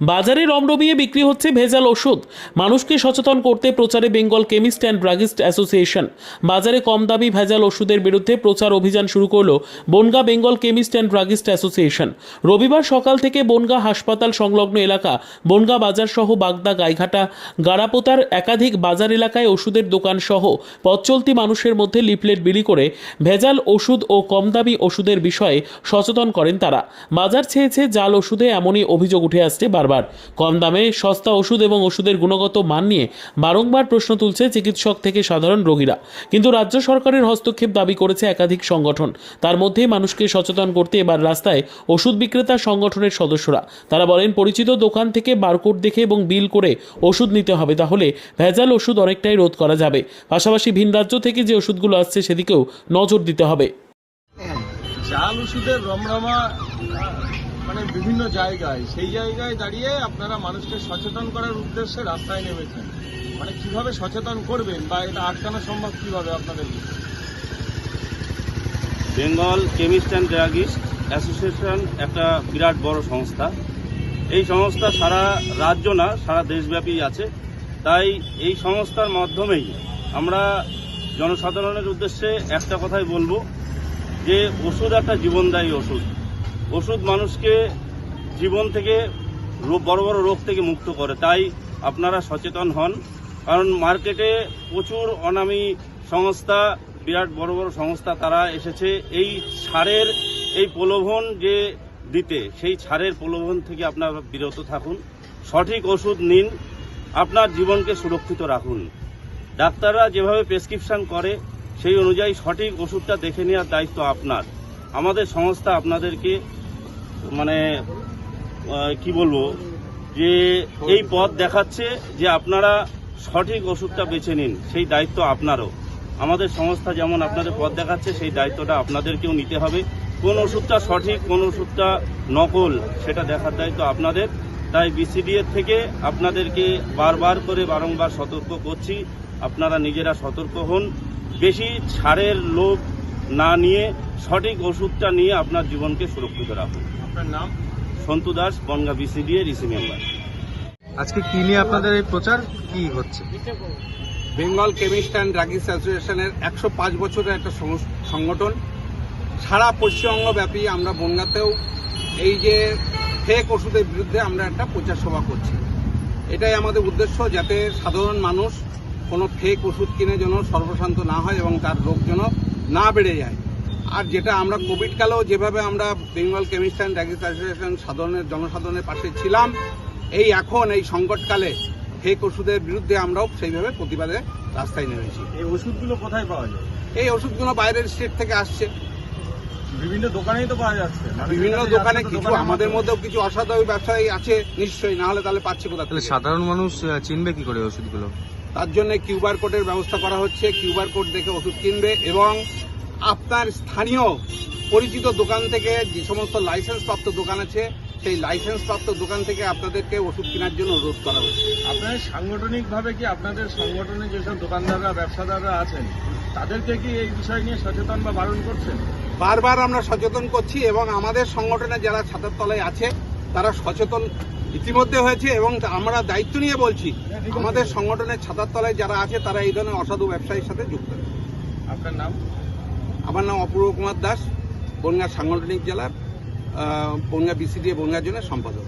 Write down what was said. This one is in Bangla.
বাজারে রমরমিয়ে বিক্রি হচ্ছে ভেজাল ওষুধ। মানুষকে সচেতন করতে প্রচারে Bengal chemist and druggist association. বাজারে কম দামি ভেজাল ওষুধের বিরুদ্ধে প্রচার অভিযান শুরু করল Bongaon Bengal chemist and druggist association. রবিবার সকাল থেকে বনগা হাসপাতাল সংলগ্ন এলাকা, বনগা বাজার সহ বাগদা, গাইঘাটা, গাড়াপোতার একাধিক বাজার এলাকায় ওষুধের দোকান সহ পথ চলতি মানুষের মধ্যে লিফলেট বিলি করে ভেজাল ওষুধ ও কম দামি ওষুধের বিষয়ে সচেতন করেন তারা। বাজার ছেয়েছে জাল ওষুধে এমনই অভিযোগ উঠে আসছে বারবার। কম দামে সস্তা ওষুধ এবং ওষুধের গুণগত মান নিয়ে বারংবার প্রশ্ন তুলছে চিকিৎসক থেকে সাধারণ রোগীরা। কিন্তু রাজ্য সরকারের হস্তক্ষেপ দাবি করেছে একাধিক সংগঠন। তার মধ্যেই মানুষকে সচেতন করতে এবার রাস্তায় ওষুধ বিক্রেতা সংগঠনের সদস্যরা। তারা বলেন, পরিচিত দোকান থেকে বারকোড দেখে এবং বিল করে ওষুধ নিতে হবে, তাহলে ভেজাল ওষুধ অনেকটাই রোধ করা যাবে। পাশাপাশি ভিন রাজ্য থেকে যে ওষুধগুলো আসছে সেদিকেও নজর দিতে হবে। চাল ওষুধের রমরমা মানে বিভিন্ন জায়গায়, সেই জায়গায় দাঁড়িয়ে আপনারা মানুষকে সচেতন করার উদ্দেশ্যে রাস্তায় নেমেছেন। মানে কীভাবে সচেতন করবেন বা এটা আটকানো সম্ভব কীভাবে আপনাদের Bengal chemist and druggist association একটা বিরাট বড় সংস্থা। এই সংস্থা সারা রাজ্য না, সারা দেশব্যাপী আছে। তাই এই সংস্থার মাধ্যমেই আমরা জনসাধারণের উদ্দেশ্যে একটা কথাই বলব যে ওষুধ একটা জীবনদায়ী ওষুধ। ওষুধ মানুষকে জীবন থেকে বড় বড় রোগ থেকে মুক্ত করে। তাই আপনারা সচেতন হন, কারণ মার্কেটে প্রচুর অনামী সংস্থা, বিরাট বড় বড় সংস্থা তারা এসেছে। এই ছাড়ের এই প্রলোভন যে দিতে, সেই ছাড়ের প্রলোভন থেকে আপনারা বিরত থাকুন। সঠিক ওষুধ নিন, আপনার জীবনকে সুরক্ষিত রাখুন। ডাক্তাররা যেভাবে প্রেসক্রিপশন করে, সেই অনুযায়ী সঠিক ওষুধটা দেখে নেওয়ার দায়িত্ব আপনার। আমাদের সংস্থা আপনাদেরকে মানে কি বলব, যে এই পথ দেখাচ্ছে যে আপনারা সঠিক ওষুধটা বেছে নিন, সেই দায়িত্ব আপনারও। আমাদের সংস্থা যেমন আপনাদের পথ দেখাচ্ছে, সেই দায়িত্বটা আপনাদেরকেও নিতে হবে। কোন ওষুধটা সঠিক, কোন ওষুধটা নকল, সেটা দেখার দায়িত্ব আপনাদের। তাই বিসিডিএর থেকে আপনাদেরকে বারবার করে বারংবার সতর্ক করছি, আপনারা নিজেরা সতর্ক হন। বেশি ছাড়ের লোভ না নিয়ে সঠিক ওষুধটা নিয়ে আপনার জীবনকে সুরক্ষিত রাখুন। আপনার নাম? সন্তু দাস বনগা বিসিডিএ রিসি মেম্বার আজকে কি নিয়ে আপনাদের এই প্রচার? কি হচ্ছে? বেঙ্গল কেমিস্ট অ্যান্ড ড্রাগিস্ট অ্যাসোসিয়েশনের একশো পাঁচ বছরের একটা সংগঠন। সারা পশ্চিমবঙ্গব্যাপী আমরা বনগাতেও এই যে ফেক ওষুধের বিরুদ্ধে আমরা একটা প্রচার সভা করছি। এটাই আমাদের উদ্দেশ্য যাতে সাধারণ মানুষ কোনো ফেক ওষুধ কিনে যেন সর্বশান্ত না হয় এবং তার রোগ যেন না বেড়ে যায়। আর যেটা আমরা কোভিড কালেও যেভাবে আমরা বেঙ্গল কেমিস্ট অ্যান্ড অ্যাসোসিয়েশন সাধারণের জনসাধারণের পাশে ছিলাম এই এখন এই সংকটকালে ফেক ওষুধের বিরুদ্ধে আমরাও সেইভাবে প্রতিবাদে রাস্তায় নেমেছি। এই ওষুধগুলো কোথায় পাওয়া যায়? এই ওষুধগুলো বাইরের স্টেট থেকে আসছে। বিভিন্ন দোকানেই তো পাওয়া যাচ্ছে। বিভিন্ন দোকানে কিছু আমাদের মধ্যেও কিছু অসাধু ব্যবসায়ী আছে নিশ্চয়ই না হলে তাহলে পাচ্ছে কোথা তাহলে সাধারণ মানুষ চিনবে কি করে ওষুধগুলো? তার জন্য কিউআর কোডের ব্যবস্থা করা হচ্ছে। কিউআর কোড দেখে ওষুধ কিনবে এবং আপনার স্থানীয় পরিচিত দোকান থেকে যে সমস্ত লাইসেন্স প্রাপ্ত দোকান আছে সেই লাইসেন্স প্রাপ্ত দোকান থেকে আপনাদেরকে ওষুধ কেনার জন্য অনুরোধ করা হচ্ছে। আপনাদের সাংগঠনিকভাবে কি আপনাদের সংগঠনে যেসব দোকানদাররা ব্যবসাদাররা আছেন তাদেরকে কি এই বিষয় নিয়ে সচেতন বা বারণ করছেন? বারবার আমরা সচেতন করছি এবং আমাদের সংগঠনে যারা ছাতার তলায় আছে তারা সচেতন ইতিমধ্যে হয়েছে এবং আমরা দায়িত্ব নিয়ে বলছি আমাদের সংগঠনের ছাতার তলায় যারা আছে তারা এই ধরনের অসাধু ব্যবসায়ীর সাথে যুক্ত। আপনার নাম? আমার নাম অপূর্ব কুমার দাস বনগাঁ সাংগঠনিক জেলার বনগা বিসিডিএ বনগাঁ জেলার সম্পাদক।